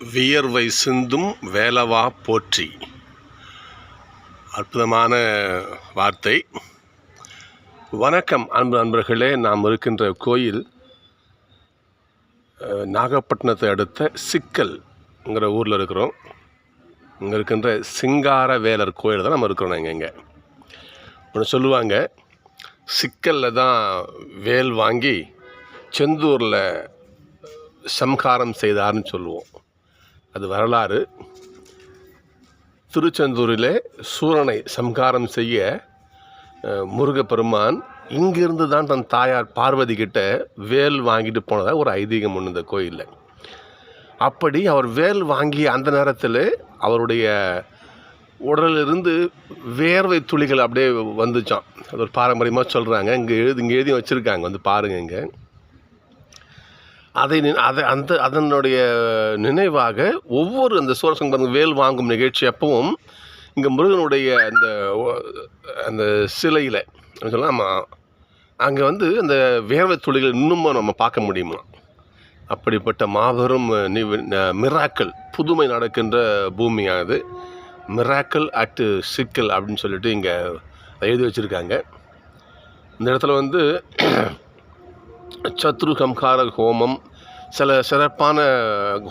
வியர்வை சிந்தும் வேலவா போற்றி. அற்புதமான வார்த்தை. வணக்கம் அன்பு நண்பர்களே நாம் இருக்கின்ற கோயில் நாகப்பட்டினத்தை அடுத்த சிக்கல்ங்கிற ஊரில் இருக்கிறோம். இங்கே இருக்கின்ற சிங்கார வேலர் கோயில் தான் நம்ம இருக்கிறோம் நாங்கள் இங்கே. ஒன்று சொல்லுவாங்க சிக்கலில் தான் வேல் வாங்கி செந்தூரில் சம்காரம் செய்தார்னு சொல்லுவோம். அது வரலாறு. திருச்செந்தூரிலே சூரனை சம்காரம் செய்ய முருகப்பெருமான் இங்கிருந்து தான் தன் தாயார் பார்வதி கிட்ட வேல் வாங்கிட்டு போனதாக ஒரு ஐதீகம் ஒன்று இந்த கோயிலில். அப்படி அவர் வேல் வாங்கிய அந்த நேரத்தில் அவருடைய உடலிலிருந்து வேர்வை துளிகள் அப்படியே வந்துச்சான் அது ஒரு பாரம்பரியமாக சொல்கிறாங்க இங்கே எழுதி இங்கே எழுதி வச்சுருக்காங்க. வந்து பாருங்கள் இங்கே. அதை அதை அந்த அதனுடைய நினைவாக ஒவ்வொரு அந்த சூரசங்கரம் வேல் வாங்கும் நிகழ்ச்சி அப்பவும் இங்கே முருகனுடைய அந்த அந்த சிலையில் சொல்லலாம் நம்ம அங்கே வந்து அந்த வேர்வை துளிகள் இன்னமும் நம்ம பார்க்க முடியுமா? அப்படிப்பட்ட மாபெரும் மிராக்கள் புதுமை நடக்கின்ற பூமியானது. மிராக்கள் அட் சிக்கல் அப்படின்னு சொல்லிட்டு இங்கே எழுதி வச்சுருக்காங்க. இந்த இடத்துல வந்து சத்ரு சம்ஹார ஹோமம். சில சிறப்பான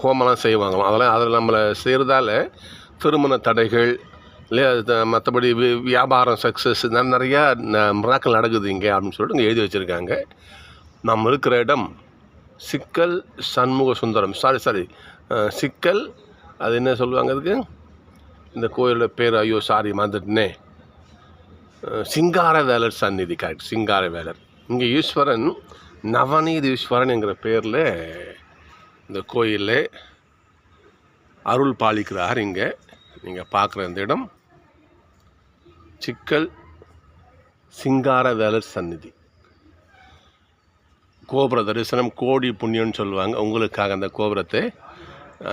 ஹோமம்லாம் செய்வாங்களாம். அதெல்லாம் அதில் நம்மளை செய்கிறதால திருமண தடைகள் இல்லையா மற்றபடி வியாபாரம் சக்ஸஸ் நிறையா மிராக்கள் நடக்குது இங்கே அப்படின்னு சொல்லிட்டு இங்கே எழுதி வச்சுருக்காங்க. நாம் இருக்கிற இடம் சிக்கல் சண்முக சுந்தரம். சாரி சாரி சிக்கல் அது என்ன சொல்லுவாங்க அதுக்கு? இந்த கோயிலோட பேர் ஐயோ சாரி மறந்துட்டனே. சிங்கார வேலர் சந்நிதி கரெக்ட் சிங்கார வேலர். இங்கே ஈஸ்வரன் நவநீத என்கிற பேரில் இந்த கோயிலில் அருள் பாலிக்கிறார் இங்கே. நீங்கள் பார்க்குற இந்த இடம் சிக்கல் சிங்கார வேலர் சந்நிதி. கோபுர தரிசனம் கோடி புண்ணியம்னு சொல்லுவாங்க. உங்களுக்காக அந்த கோபுரத்தை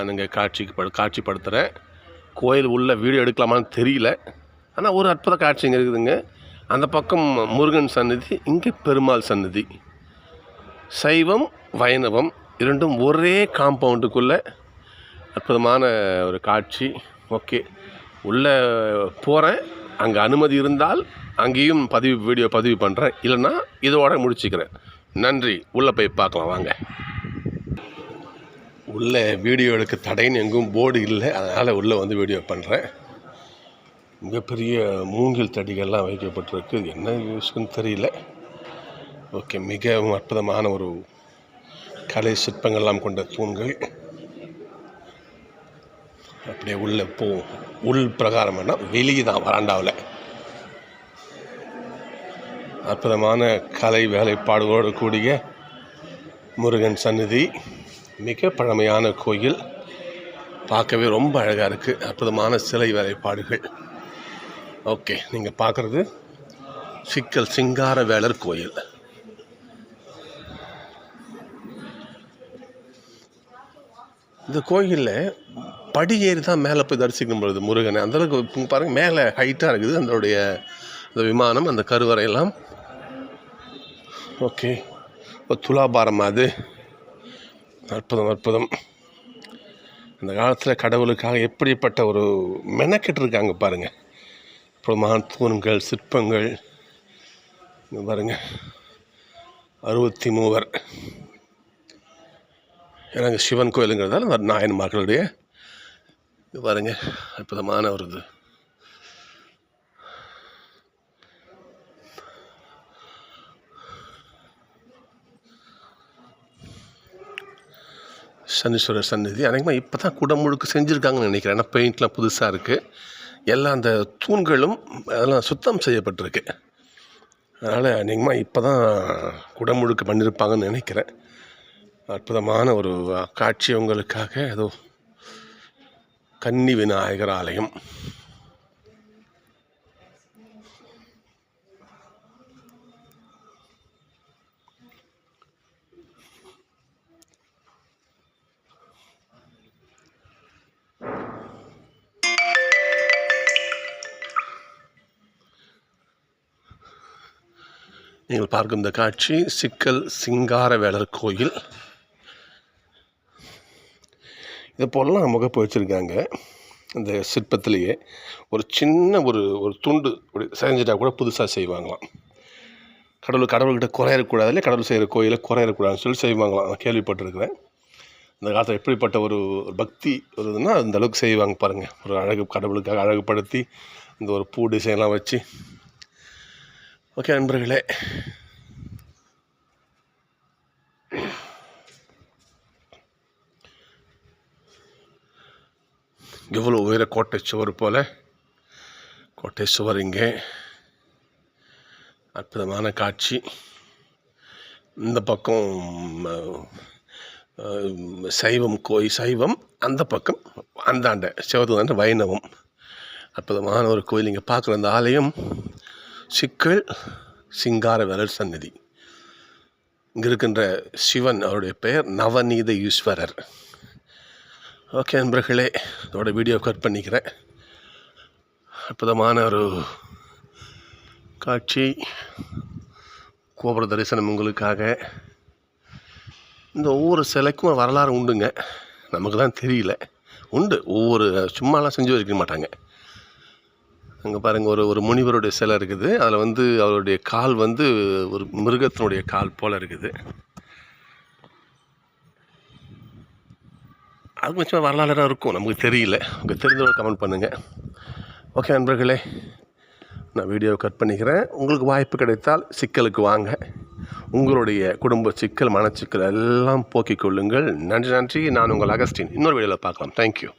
நீங்கள் காட்சிக்கு படு காட்சிப்படுத்துகிறேன் கோயில் உள்ள வீடியோ எடுக்கலாமான்னு தெரியல. ஆனால் ஒரு அற்புத காட்சி இங்கே இருக்குதுங்க. அந்த பக்கம் முருகன் சந்நிதி இங்கே பெருமாள் சந்நிதி. சைவம் வைணவம் இரண்டும் ஒரே காம்பவுண்டுக்குள்ளே அற்புதமான ஒரு காட்சி. ஓகே. உள்ளே போகிறேன் அங்கே அனுமதி இருந்தால் அங்கேயும் பதிவு வீடியோ பதிவு பண்ணுறேன் இல்லைன்னா இதோட முடிச்சுக்கிறேன். நன்றி. உள்ளே போய் பார்க்கலாம். வாங்க. உள்ளே வீடியோ எடுக்க தடைன்னு எங்கும் போர்டு இல்லை. அதனால் உள்ளே வந்து வீடியோ பண்ணுறேன் மிகப்பெரிய மூங்கில் தடிகள்லாம் வைக்கப்பட்டிருக்கு. என்ன யூஸ்க்குன்னு தெரியல. ஓகே மிகவும் அற்புதமான ஒரு கலை சிற்பங்கள்லாம் கொண்ட தூண்கள். அப்படியே உள்ளே போ உள் பிரகாரம் வேணால் வெளியே தான் வராண்டாவில். அற்புதமான கலை வேலைப்பாடுகளோடு கூடிய முருகன் சந்நிதி. மிக பழமையான கோயில். பார்க்கவே ரொம்ப அழகாக இருக்குது அற்புதமான சிலை வேலைப்பாடுகள். ஓகே நீங்கள் பார்க்குறது சிக்கல் சிங்கார வேலர் கோயில். இந்த கோயிலில் படி ஏறி தான் மேலே போய் தரிசிக்கும் பொழுது முருகனை. அந்தளவுக்கு பாருங்கள் மேலே ஹைட்டாக இருக்குது. அதனுடைய அந்த விமானம் அந்த கருவறையெல்லாம் ஓகே. இப்போ துலாபாரம் அது. அற்புதம் அற்புதம். அந்த காலத்தில் கடவுளுக்காக எப்படிப்பட்ட ஒரு மெனக்கெட்டு இருக்காங்க பாருங்கள் அப்புறமான தூண்கள் சிற்பங்கள். பாருங்கள் அறுபத்தி மூவர். எனக்கு சிவன் கோயிலுங்கிறதால அந்த நாயன்மார்களுடைய பாருங்க அற்புதமான ஒரு இது. சனீஸ்வரர் சந்நிதி. அநேகமாக இப்போ தான் குடமுழுக்கு செஞ்சுருக்காங்கன்னு நினைக்கிறேன். ஏன்னா பெயிண்ட்லாம் புதுசாக இருக்குது எல்லாம் அந்த தூண்களும் அதெல்லாம் சுத்தம் செய்யப்பட்டிருக்கு. அதனால் அநேகமாக இப்போ தான் குடமுழுக்கு பண்ணியிருப்பாங்கன்னு நினைக்கிறேன். அற்புதமான ஒரு காட்சி உங்களுக்காக. ஏதோ கன்னி விநாயகர் ஆலயம் நீங்கள் பார்க்கும் இந்த காட்சி சிக்கல் சிங்காரவேலர் கோயில். இது போலலாம் முகப்பு வச்சுருக்காங்க. இந்த சிற்பத்திலேயே ஒரு சின்ன ஒரு ஒரு துண்டு இப்படி செஞ்சுட்டா கூட புதுசாக செய்வாங்களாம். கடவுள் கடவுள்கிட்ட குறையக்கூடாது இல்லை கடவுள் செய்கிற கோயிலில் குறையக்கூடாதுன்னு சொல்லி செய்வாங்களாம். நான் கேள்விப்பட்டிருக்கிறேன். இந்த காலத்தில் எப்படிப்பட்ட ஒரு பக்தி வருதுன்னா அந்த அளவுக்கு செய்வாங்க பாருங்கள் ஒரு அழகு கடவுளுக்காக அழகுப்படுத்தி இந்த ஒரு பூ டிசைன்லாம் வச்சு. ஓகே நண்பர்களே. எவ்வளோ உயர கோட்டை சுவர் போல்? கோட்டை சுவர் இங்கே. அற்புதமான காட்சி. இந்த பக்கம் சைவம் கோய் சைவம் அந்த பக்கம் அந்தாண்ட சிவத்துதாண்ட வைணவம். அற்புதமான ஒரு கோயில். இங்கே பார்க்குற அந்த ஆலயம் சிக்கல் சிங்கார வேலர் சந்நிதி. இங்கே இருக்கின்ற சிவன் அவருடைய பெயர் நவநீத ஈஸ்வரர். ஓகே நண்பர்களே இதோட வீடியோ கட் பண்ணிக்கிறேன். அற்புதமான ஒரு காட்சி. கோபுர தரிசனம் உங்களுக்காக. இந்த ஒவ்வொரு சிலைக்கும் வரலாறு உண்டுங்க. நமக்கு தான் தெரியல. உண்டு. ஒவ்வொரு சும்மாலாம் செஞ்சு வைக்க மாட்டாங்க. அங்கே பாருங்கள் ஒரு ஒரு முனிவருடைய சிலை இருக்குது. அதில் வந்து அவருடைய கால் வந்து ஒரு மிருகத்தினுடைய கால் போல் இருக்குது. அது கொஞ்சம் வரலாறு இருக்கும். நமக்கு தெரியல. உங்களுக்கு தெரிஞ்சவங்க கமெண்ட் பண்ணுங்கள் ஓகே நண்பர்களே நான் வீடியோ கட் பண்ணிக்கிறேன். உங்களுக்கு வாய்ப்பு கிடைத்தால் சிக்கலுக்கு வாங்க. உங்களுடைய குடும்ப சிக்கல் மனச்சிக்கல் எல்லாம் போக்கிக் கொள்ளுங்கள். நன்றி நன்றி. நான் உங்கள் அகஸ்டின். இன்னொரு வீடியோவில் பார்க்கலாம். தேங்க்யூ